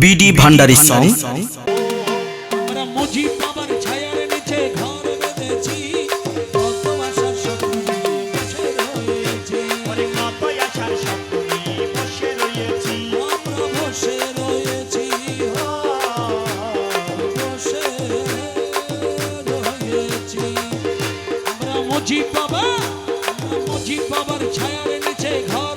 BD ভান্ডারি song. মুজি বাবা মুজি বাবার ছায়ার নিচে ঘর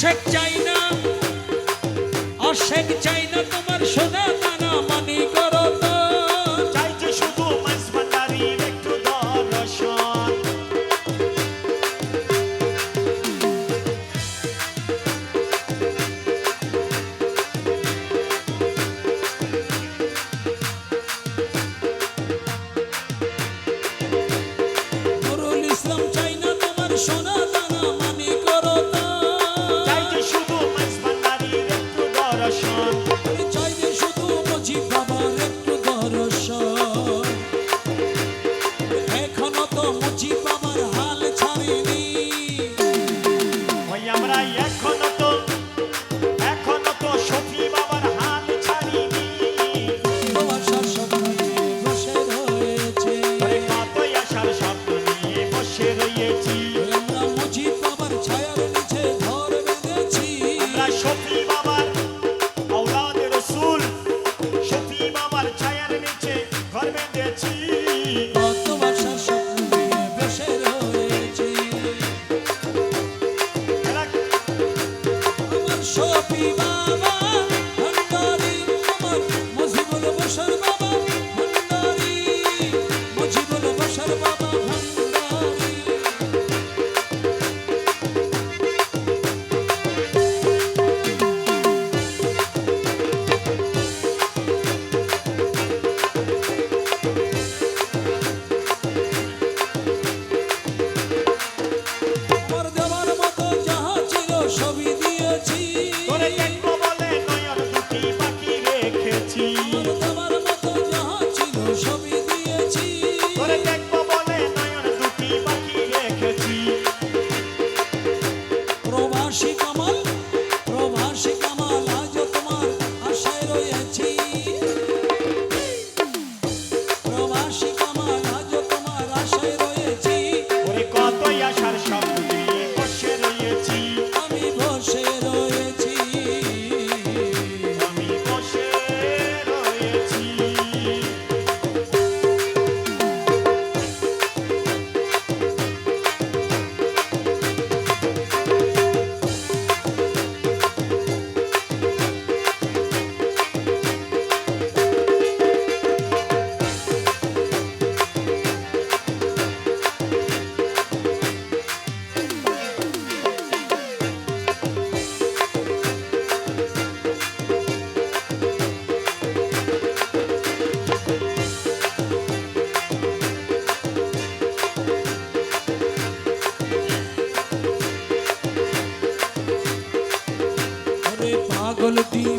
আশেক চাই না আশেক চাই না তোমার সোনা দানা মানি করো তো। চাইছে শুধু মাস ভান্ডারির একটু দর্শন। নুরুল ইসলাম চাই না তোমার সোনা দানা মানি সপি বাবা পাগল দিওয়ানা হয়ে